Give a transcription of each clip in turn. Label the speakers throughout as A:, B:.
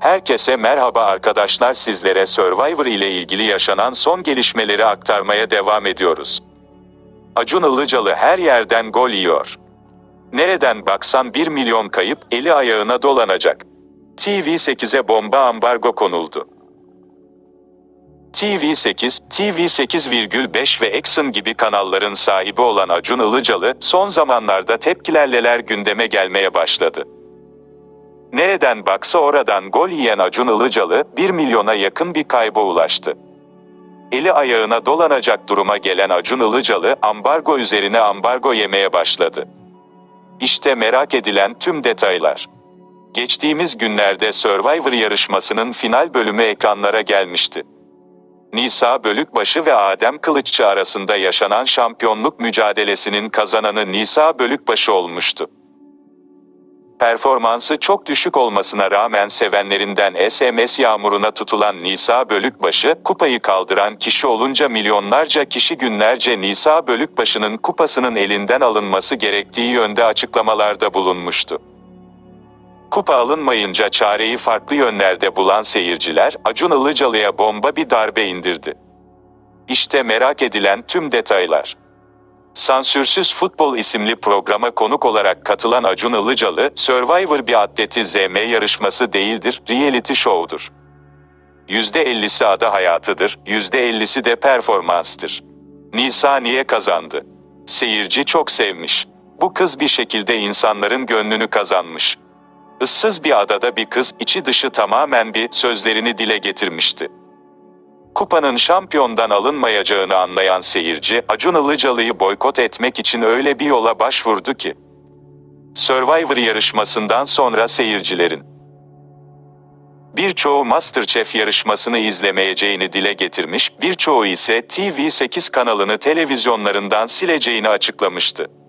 A: Herkese merhaba arkadaşlar sizlere Survivor ile ilgili yaşanan son gelişmeleri aktarmaya devam ediyoruz. Acun Ilıcalı her yerden gol yiyor. Nereden baksan 1 milyon kayıp eli ayağına dolanacak. TV8'e bomba ambargo konuldu. TV8, TV8,5 ve Exxon gibi kanalların sahibi olan Acun Ilıcalı, son zamanlarda tepkilerleler gündeme gelmeye başladı. Nereden baksa oradan gol yiyen Acun Ilıcalı, 1 milyona yakın bir kayba ulaştı. Eli ayağına dolanacak duruma gelen Acun Ilıcalı, ambargo üzerine ambargo yemeye başladı. İşte merak edilen tüm detaylar. Geçtiğimiz günlerde Survivor yarışmasının final bölümü ekranlara gelmişti. Nisa Bölükbaşı ve Adem Kılıççı arasında yaşanan şampiyonluk mücadelesinin kazananı Nisa Bölükbaşı olmuştu. Performansı çok düşük olmasına rağmen sevenlerinden SMS yağmuruna tutulan Nisa Bölükbaşı, kupayı kaldıran kişi olunca milyonlarca kişi günlerce Nisa Bölükbaşı'nın kupasının elinden alınması gerektiği yönde açıklamalarda bulunmuştu. Kupa alınmayınca çareyi farklı yönlerde bulan seyirciler, Acun Ilıcalı'ya bomba bir darbe indirdi. İşte merak edilen tüm detaylar. Sansürsüz Futbol isimli programa konuk olarak katılan Acun Ilıcalı, Survivor bir atleti ZM yarışması değildir, reality show'dur. %50'si ada hayatıdır, %50'si de performanstır. Nisa niye kazandı? Seyirci çok sevmiş. Bu kız bir şekilde insanların gönlünü kazanmış. Issız bir adada bir kız, içi dışı tamamen bir sözlerini dile getirmişti. Kupanın şampiyondan alınmayacağını anlayan seyirci, Acun Ilıcalı'yı boykot etmek için öyle bir yola başvurdu ki. Survivor yarışmasından sonra seyircilerin birçoğu MasterChef yarışmasını izlemeyeceğini dile getirmiş, birçoğu ise TV8 kanalını televizyonlarından sileceğini açıklamıştı.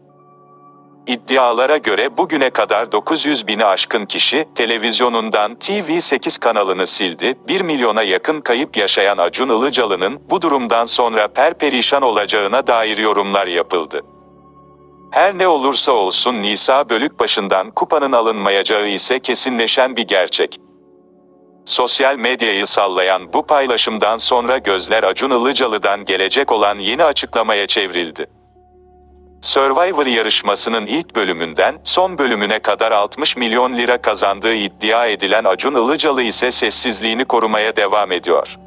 A: İddialara göre bugüne kadar 900 bini aşkın kişi, televizyonundan TV8 kanalını sildi, 1 milyona yakın kayıp yaşayan Acun Ilıcalı'nın bu durumdan sonra perperişan olacağına dair yorumlar yapıldı. Her ne olursa olsun Nisa Bölükbaşı'ndan kupanın alınmayacağı ise kesinleşen bir gerçek. Sosyal medyayı sallayan bu paylaşımdan sonra gözler Acun Ilıcalı'dan gelecek olan yeni açıklamaya çevrildi. Survivor yarışmasının ilk bölümünden son bölümüne kadar 60 milyon lira kazandığı iddia edilen Acun Ilıcalı ise sessizliğini korumaya devam ediyor.